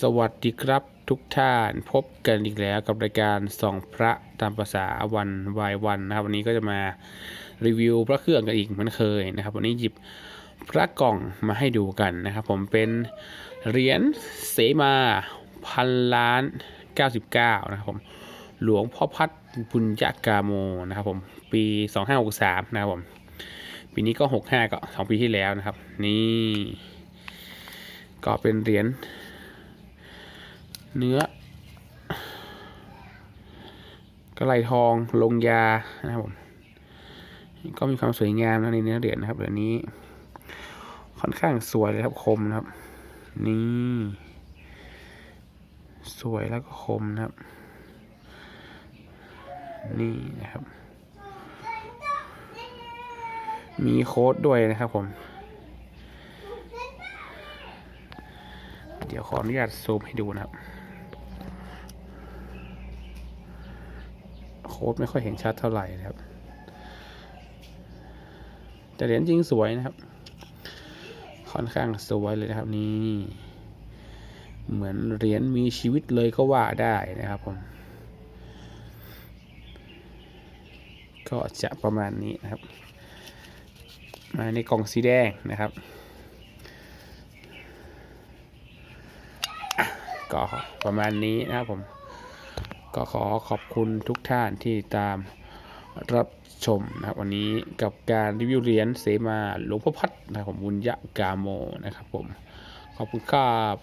สวัสดีครับทุกท่านพบกันอีกแล้วกับรายการส่องพระตามภาษาวันวายวันนะครับ วันนี้ก็จะมารีวิวพระเครื่องกันอีกเหมือนเคยนะครับ วันนี้หยิบพระกล่องมาให้ดูกันนะครับ ผมเป็นเหรียญเสมาพันล้าน 99 นะครับผมหลวงพ่อพัดบุญญากาโมนะครับผมปี 2563 นะครับผมปีนี้ก็ 65 ก็ 2 ปีที่แล้วนะครับ นี่ ก็เป็นเหรียญ เนื้อ กระไหลทองลงยานะครับผมก็มีความสวยงามนะในเนื้อเหรียญนะครับเหรียญนี้ ค่อนข้างสวยเลยครับคมนะครับ นี่ สวยแล้วก็คมนะครับ นี่นะครับ มีโค้ดด้วยนะครับผม เดี๋ยวขออนุญาตซูมให้ดูนะครับ โค้ดไม่ค่อยเห็นชัดเท่าไหร่นะครับ แต่เหรียญจริงสวยนะครับ ค่อนข้างสวยเลยนะครับนี่เหมือนเหรียญมีชีวิตเลยก็ว่าได้นะครับผมก็จะประมาณนี้นะครับ มาในกล่องสีแดงนะครับ ก็ประมาณนี้นะครับผม ก็ขอขอบคุณทุกท่านที่ตามรับชมนะครับวันนี้กับการรีวิวเหรียญเสมาหลวงพ่อพัดนะครับผมบุญยะกาโมนะครับผมขอบคุณครับ